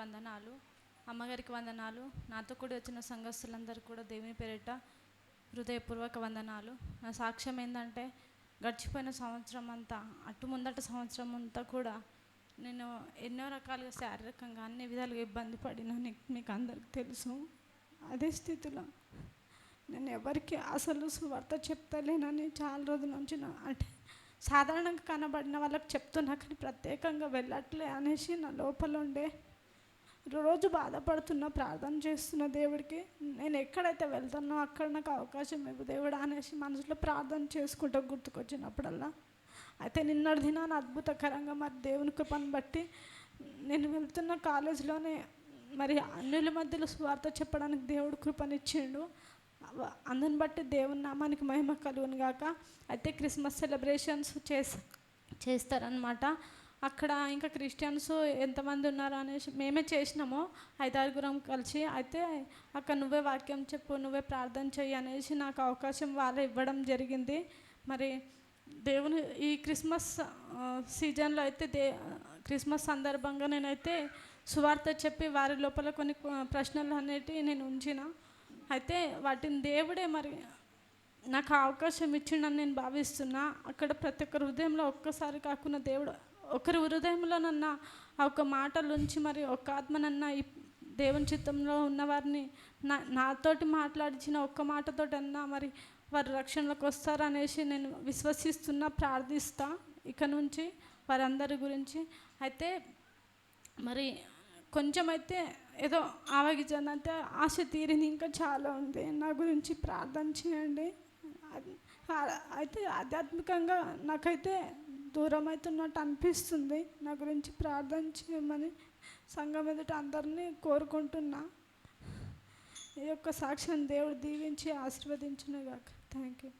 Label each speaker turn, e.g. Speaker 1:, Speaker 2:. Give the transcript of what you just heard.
Speaker 1: వందనాలు అమ్మగారికి వందనాలు నాతో కూడా వచ్చిన సంఘస్థులందరూ కూడా దేవుని పేరిట హృదయపూర్వక వందనాలు. నా సాక్ష్యం ఏంటంటే గడిచిపోయిన సంవత్సరం అంతా అటు ముందట సంవత్సరం అంతా కూడా నేను ఎన్నో రకాలుగా శారీరకంగా అన్ని విధాలుగా ఇబ్బంది పడినా మీకు అందరికి తెలుసు. అదే స్థితిలో నేను ఎవరికి అసలు సువార్త చెప్తలేనని చాలా రోజుల నుంచి అంటే సాధారణంగా కనబడిన వాళ్ళకి చెప్తున్నా కానీ ప్రత్యేకంగా వెళ్ళట్లే అనేసి నా లోపల ఉండే రోజు బాధపడుతున్న ప్రార్థన చేస్తున్న దేవుడికి నేను ఎక్కడైతే వెళ్తానో అక్కడ నాకు అవకాశం ఇవ్వు దేవుడా అనేసి మనసులో ప్రార్థన చేసుకుంటూ గుర్తుకొచ్చినప్పుడల్లా అయితే నిన్నటి దినాన్ని అద్భుతకరంగా మరి దేవుని కృపను బట్టి నేను వెళ్తున్న కాలేజీలోనే మరి అన్యుల మధ్యలో స్వార్థ చెప్పడానికి దేవుడు కృపనిచ్చిండు. అందుని బట్టి దేవుని నామానికి మహిమ కలుగును గాక. అయితే క్రిస్మస్ సెలబ్రేషన్స్ చేస్ చేస్తారనమాట అక్కడ ఇంకా క్రిస్టియన్స్ ఎంతమంది ఉన్నారు అనేసి మేమే చేసినాము. ఐదారుగురం కలిసి అయితే అక్కడ నువ్వే వాక్యం చెప్పు నువ్వే ప్రార్థన చెయ్యి అనేసి నాకు అవకాశం వాళ్ళు ఇవ్వడం జరిగింది. మరి దేవుని ఈ క్రిస్మస్ సీజన్లో అయితే దే క్రిస్మస్ సందర్భంగా నేనైతే సువార్త చెప్పి వారి లోపల కొన్ని ప్రశ్నలు అనేటివి నేను ఉంచిన. అయితే వాటిని దేవుడే మరి నాకు అవకాశం ఇచ్చిండని నేను భావిస్తున్నా. అక్కడ ప్రతి ఒక్క హృదయంలో ఒక్కసారి కాకుండా దేవుడు ఒకరి హృదయంలోనన్న ఆ ఒక మాటలుంచి మరి ఒక ఆత్మనన్న ఈ దేవుని చిత్తంలో ఉన్నవారిని నా నాతోటి మాట్లాడించిన ఒక్క మాటతోటన్నా మరి వారు రక్షణలోకి వస్తారనేసి నేను విశ్వసిస్తున్నా ప్రార్థిస్తా ఇక నుంచి వారందరి గురించి. అయితే మరి కొంచెం అయితే ఏదో ఆవగించానంటే ఆశ తీరింది ఇంకా చాలా ఉంది. నా గురించి ప్రార్థన చేయండి. అయితే ఆధ్యాత్మికంగా నాకైతే దూరం అవుతున్నట్టు అనిపిస్తుంది నా గురించి ప్రార్థన చేయమని సంఘం ఎదుట అందరినీ కోరుకుంటున్నా. ఈ యొక్క సాక్ష్యం దేవుడు దీవించి ఆశీర్వదించునుగాక. Thank you